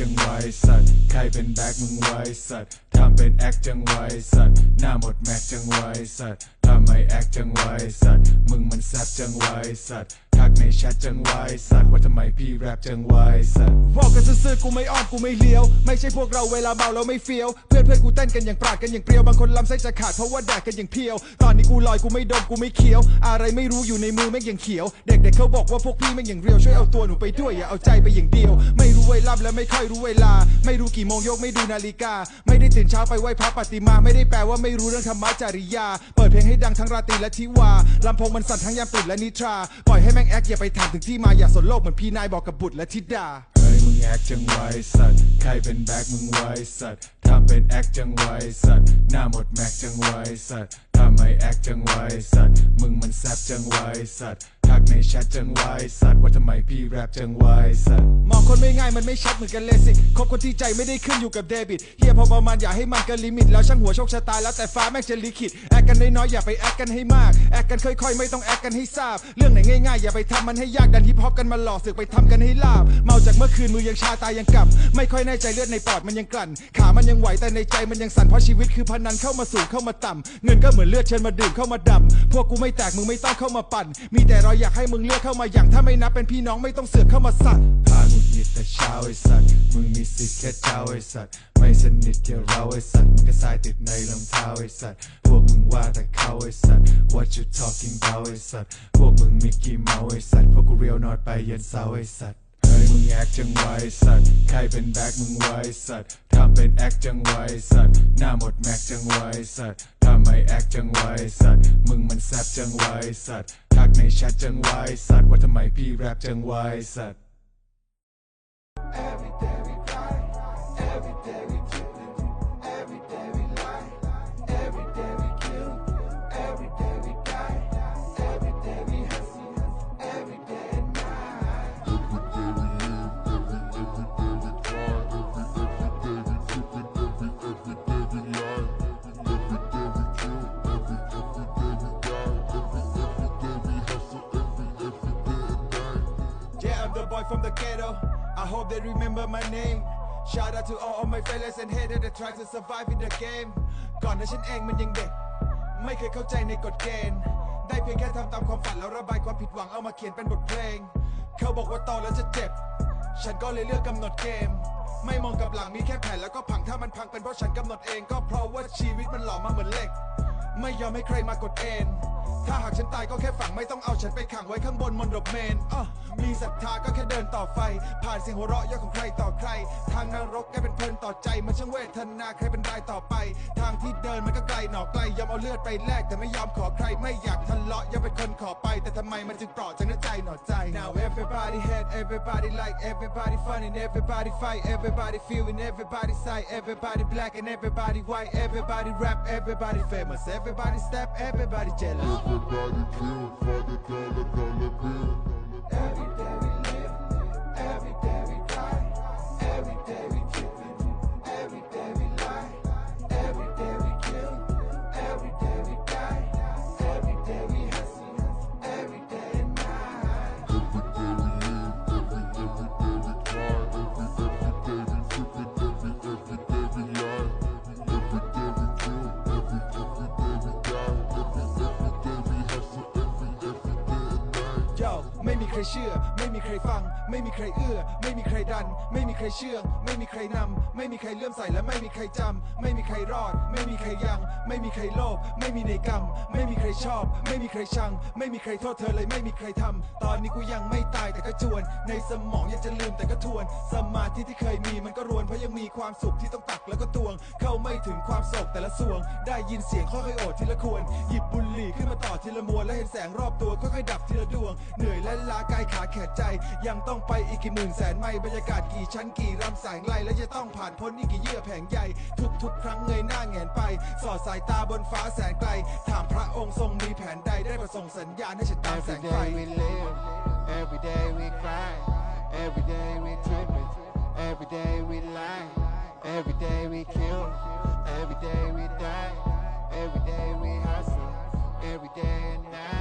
จังไวสัตว์ใครเป็นแบ็คมึงไวสัตว์ทำเป็นแอคจังไวสัตว์หน้าหมดแม็กจังไวสัตว์ทำไมแอคจังไวสัตว์มึงมันแซบจังไวสัตว์ ทักในแชทจังไวสัตว์ว่าทำไมพี่แรปจังไวสัตว์บอกกันซื่อๆกูไม่อ้อมกูไม่เลี้ยว ไม่ใช่พวกเราเวลาเมาแล้วไม่เฟี้ยว เพื่อนเพื่อนกูเต้นกันอย่างปราดกันอย่างเปรียว บางคนลำไส้จะขาดเพราะว่าแดกกันอย่างเพียว ตอนนี้กูลอยกูไม่ดมกูไม่เคี้ยว อะไรไม่รู้อยู่ในมือแม่งอย่างเขียว เด็กๆเขาบอกว่าพวกพี่แม่งอย่างเรียวช่วยเอาตัวหนูไปด้วยอย่าเอาใจไปอย่างเดียว ไม่รู้เวลาและไม่ค่อยรู้เวลา ไม่รู้กี่โมงยกไม่ดูนาฬิกา ไม่ได้ตื่นเช้าไปไหว้พระปฏิมา ไม่ได้แปลว่าไม่รู้เรื่องธรรมะจริยา เปิดเพลงให้ดังทั้งราตรีและทิวาลำโพงมันสั่นทั้งยามตื่นและนิทรา ปล่อยให้แม่งแอคอย่าไปถามถึงที่มาอย่าสนโลกเหมือนพี่นายบอกกับบุตรและธิดาเฮ้ยมึงแอคจังไวสัตว์ใครเป็นแบกมึงไวสัตว์ทำเป็นแอคจังไวสัตว์หน้าหมดแม็กจังไวสัตว์ทำไมแอคจังไวสัตว์มึงมันแซบจังไวสัตว์ กในแชทจังไวสัตว์ว่าทำไมพี่แรปจังไวสัตว์มองคนไม่ง่ายมันไม่ชัดเหมือนกันเลยสิคบคนที่ใจไม่ได้ขึ้นอยู่กับเดบิตเฮียพอประมาณอย่าให้มันเกินลิมิต แล้วช่างหัวโชคชะตาแล้วแต่ฟ้าแม่งจะลิขิตแอคกันน้อยๆอย่าไปแอคกันให้มากแอคกันค่อยๆ ไม่ต้องแอคกันให้ทราบ เรื่องไหนง่ายๆอย่าไปทำมันให้ยากดันฮิปฮอปกันมาหลอกสึกไปทำกันให้ลาบ เมาจากเมื่อคืนมือยังชาตายังกลับ ไม่ค่อยแน่ใจเลือดในปอดมันยังกลั่น ขามันยังไหวแต่ในใจมันยังสั่นเพราะชีวิตคือพนันเข้ามาสูงเข้ามาต่ำเงินก็เหมือนเลือดเชิญมาดื่มเข้ามาดำพวกกูไม่แตกมึงไม่ต้องเข้ามาปั่น มีแต่รอยากให้มึงเลือกเข้ามาอย่างถ้าไม่นับเป็นพี่น้องไม่ต้องเสือกเข้ามาสั่นพาหงุดหงิดแต่เช้าไอ้สัตว์มึงมีสิทธิ์แค่เจ้าไอ้สัตว์ไม่สนิทแค่เราไอ้สัตว์มึงก็สายติดในรองเท้าไอ้สัตว์พวกมึงว่าแต่เขาไอ้สัตว์ What you talking about ไอ้สัตว์พวกมึงมิกกี้เมาไอ้สัตว์พวกกูเรียวนอดไปยันเสาไอ้สัตว์เฮ้ยมึงแอคจังไวสัตว์ ใครเป็นแบ็คมึงไวสัตว์ ทำเป็นแอคจังไวสัตว์ หน้าหมดแม็กจังไวสัตว์ ทำไมแอคจังไวสัตว์ มึงมันแซบจังไวสัตว์ ในแชทจังไวสัตว์ว่าทำไมพี่แรปจังไวสัตว์ from the ghetto. I hope they remember my name. Shout out to all of my fellas and haters that try to survive in the game ก่อนหน้าฉันเองมันยังเด็ก ไม่เคยเข้าใจในกฎเกณฑ์ ได้เพียงแค่ทำตามความฝันแล้วระบายความผิดหวังเอามาเขียนเป็นบทเพลง เขาบอกว่าโตแล้วจะเจ็บ ฉันก็เลยเลือกกำหนดเกม ไม่มองกับหลังมีแค่แผ่นแล้วก็พังถ้ามันพังเป็นเพราะฉันกำหนดเองก็เพราะว่าชีวิตมันหล่อมาเหมือนเหล็ก ไม่ยอมให้ใครมากดเอ็นถ้าหากฉันตายก็แค่ฝังไม่ต้องเอาฉันไปขังไว้ข้างบนมนดบเมนอะมีศรัทธาก็แค่เดินต่อไฟ ผ่านเสียงหัวเราะเยอะของใครต่อใคร ทางนรกแกเป็นเพลินต่อใจ มันช่างเวทนาใครเป็นรายต่อไป ทางที่เดินมันก็ไกลหนอไกลยอมเอาเลือดไปแลกแต่ไม่ยอมขอใครไม่อยากทะเลาะยังเป็นคนขอไป แต่ทำไมมันจึงเปราะจากน้ใจหนอใจ Now everybody hate everybody like everybody fun and everybody fight everybody feeling everybody sight everybody black and everybody white everybody rap everybody famous everybody step everybody jealous. Everybody kill for the dollar, dollar Cause yeah, ไม่มีใครฟัง ไม่มีใครเอื้อ ไม่มีใครดัน ไม่มีใครเชื่อง ไม่มีใครนำ ไม่มีใครเลื่อมใสและไม่มีใครจำ ไม่มีใครรอด ไม่มีใครยัง ไม่มีใครโลภ ไม่มีในกรรม ไม่มีใครชอบ ไม่มีใครชัง ไม่มีใครโทษเธอเลยไม่มีใครทำ ตอนนี้กูยังไม่ตายแต่ก็จวน ในสมองอยากจะลืมแต่ก็ทวน สมาธิที่เคยมีมันก็รวนเพราะยังมีความสุขที่ต้องตักแล้วก็ตวง เข้าไม่ถึงความโศกแต่ละสวง ได้ยินเสียงค่อยๆโอดทีละควร หยิบบุหรี่ขึ้นมาต่อทีละมวนและเห็นแสงรอบตัวค่อยๆดับทีละดวง เหนื่อยและล้ากายขาแขนใจ ยังต้องไปอีกกี่หมื่นแสนไมล์บรรยากาศกี่ชั้นกี่รำแสงไล่และจะต้องผ่านพ้นอีกกี่เยื่อแผงใหญ่ทุกๆ ครั้งเงยหน้าแงนไป สอดสายตาบนฟ้าแสนไกล ถามพระองค์ทรงมีแผนใดได้ประส่งสัญญาณให้ฉันตามแสงไฟ Every day we live, every day we cry, every day we trippin', every day we lie, every day we kill, every day we die, every day we hustle, every day and night.